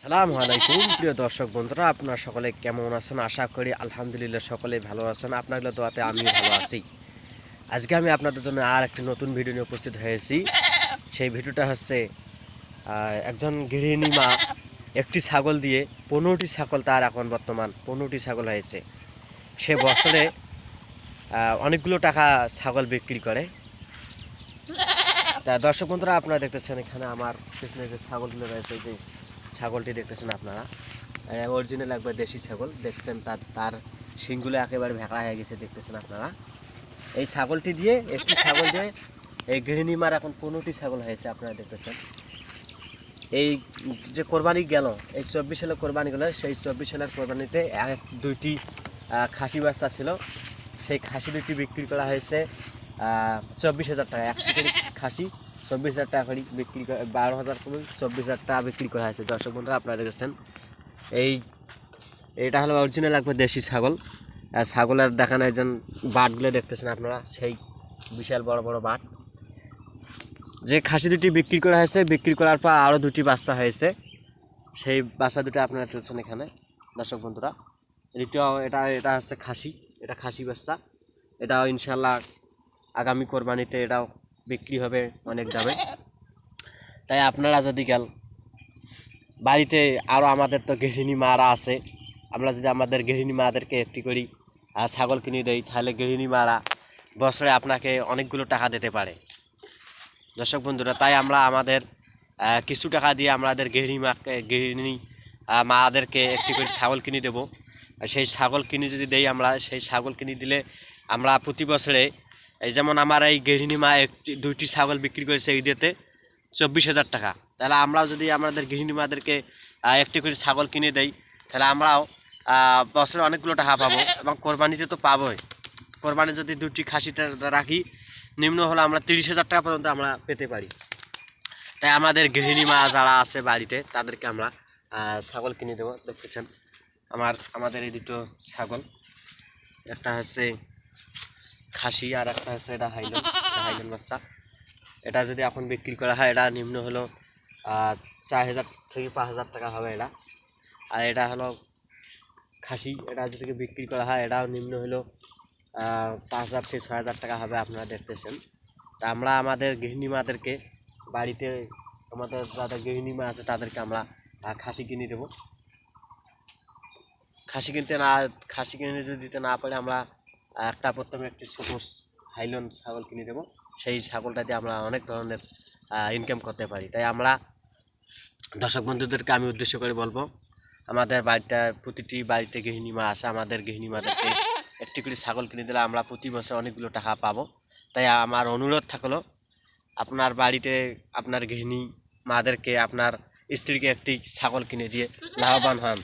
সালাম আলাইকুম। প্রিয় দর্শক বন্ধুরা, আপনারা সকলে কেমন আছেন? আশা করি আলহামদুলিল্লাহ সকলে ভালো আছেন। আপনাদের দোয়াতে আমিও ভালো আছি। আজকে আমি আপনাদের জন্য আর একটি নতুন ভিডিও নিয়ে উপস্থিত হয়েছি। সেই ভিডিওটা হচ্ছে একজন গৃহিণী মা একটি ছাগল দিয়ে পনেরোটি ছাগল তার এখন বর্তমান পনেরোটি ছাগল হয়েছে। সে বছরে অনেকগুলো টাকা ছাগল বিক্রি করে। তা দর্শক বন্ধুরা, আপনারা দেখতেছেন এখানে আমার পিছনে যে ছাগলগুলো রয়েছে, যে ছাগলটি দেখতেছেন আপনারা? অরিজিনাল একবার দেশি ছাগল। দেখছেন তার তার শিংগুলো একেবারে ভেকড়া হয়ে গেছে, দেখতেছেন আপনারা? এই ছাগলটি দিয়ে, একটি ছাগল দিয়ে এই গৃহিণীমার এখন পনেরোটি ছাগল হয়েছে, আপনারা দেখতেছেন। এই যে কোরবানি গেল, এই চব্বিশ সালের কোরবানি গেল, সেই চব্বিশ সালের কোরবানিতে এক দুইটি খাসি বাচ্চা ছিল। সেই খাসি দুটি বিক্রি করা হয়েছে। চব্বিশ হাজার টাকা একটি করে খাসি, চব্বিশ হাজার টাকা করে বিক্রি করা, বারো হাজার করে চব্বিশ হাজার টাকা বিক্রি করা হয়েছে। দর্শক বন্ধুরা, আপনারা দেখেছেন, এই এটা হলো অরিজিনাল একবার দেশি ছাগল। আর ছাগলের দেখানো একজন বাটগুলো দেখতেছেন আপনারা, সেই বিশাল বড় বড় বাট। যে খাসি দুটি বিক্রি করা হয়েছে, বিক্রি করার পর আরও দুটি বাচ্চা হয়েছে। সেই বাচ্চা দুটো আপনারা চলছেন এখানে, দর্শক বন্ধুরা। এটাও এটা এটা হচ্ছে খাসি, এটা খাসি বাচ্চা। এটাও ইনশাল্লাহ আগামী কোরবানিতে এটাও বিক্রি হবে অনেক দামে। তাই আপনারা যদি গেল, বাড়িতে আরও আমাদের তো গৃহিণী মারা আছে, আমরা যদি আমাদের গৃহিণী মাদেরকে একটি করি ছাগল কিনে দেই, তাহলে গৃহিণী মারা বছরে আপনাকে অনেকগুলো টাকা দিতে পারে। দর্শক বন্ধুরা, তাই আমরা আমাদের কিছু টাকা দিয়ে আমাদের গৃহিণী মাকে, গৃহিণী মাদেরকে একটি করে ছাগল কিনে দেবো। সেই ছাগল কিনে যদি দেই আমরা, সেই ছাগল কিনে দিলে আমরা প্রতি বছরে এই যেমন আমার এই গৃহিণী মা একটি দুইটি ছাগল বিক্রি করেছে ঈদেতে চব্বিশ হাজার টাকা। তাহলে আমরাও যদি আমাদের গৃহিণী মাদেরকে একটি করে ছাগল কিনে দেই, তাহলে আমরাও বছরে অনেকগুলো টাকা পাবো এবং কোরবানিতে তো পাবোই। কোরবানি যদি দুটি খাসিতে রাখি, নিম্ন হলে আমরা তিরিশ হাজার টাকা পর্যন্ত আমরা পেতে পারি। তাই আমাদের গৃহিণী মা যারা আছে বাড়িতে, তাদেরকে আমরা ছাগল কিনে দেবো। দেখতেছেন, আমার, আমাদের এই দুটো ছাগল। একটা হচ্ছে খাসি আর একটা হচ্ছে এটা হাইলন হাইলন বাচ্চা এটা যদি এখন বিক্রি করা হয়, এটা নিম্ন হলো চার হাজার থেকে পাঁচ হাজার টাকা হবে এটা। আর এটা হলো খাসি, এটা যদি বিক্রি করা হয়, এটাও নিম্ন হলো পাঁচ হাজার থেকে ছয় হাজার টাকা হবে আপনারা দেখতেছেন। তা আমরা আমাদের গৃহিণী মাদেরকে, বাড়িতে আমাদের যাদের গৃহিণী মা আছে, তাদেরকে আমরা খাসি কিনে দেবো। খাসি কিনতে না, খাসি কিনে যদি দিতে না পারে, আমরা একটা প্রথমে একটি সবুজ হাইলন ছাগল কিনে দেবো। সেই ছাগলটা দিয়ে আমরা অনেক ধরনের ইনকাম করতে পারি। তাই আমরা দর্শক বন্ধুদেরকে আমি উদ্দেশ্য করে বলব, আমাদের বাড়িতে প্রতিটি বাড়িতে গৃহিণী মা আছে, আমাদের গৃহিণী মাদেরকে একটি করে ছাগল কিনে দিলে আমরা প্রতি বছর অনেকগুলো টাকা পাবো। তাই আমার অনুরোধ থাকল, আপনার বাড়িতে আপনার গৃহিণী মাদেরকে, আপনার স্ত্রীকে একটি ছাগল কিনে দিয়ে লাভবান হন।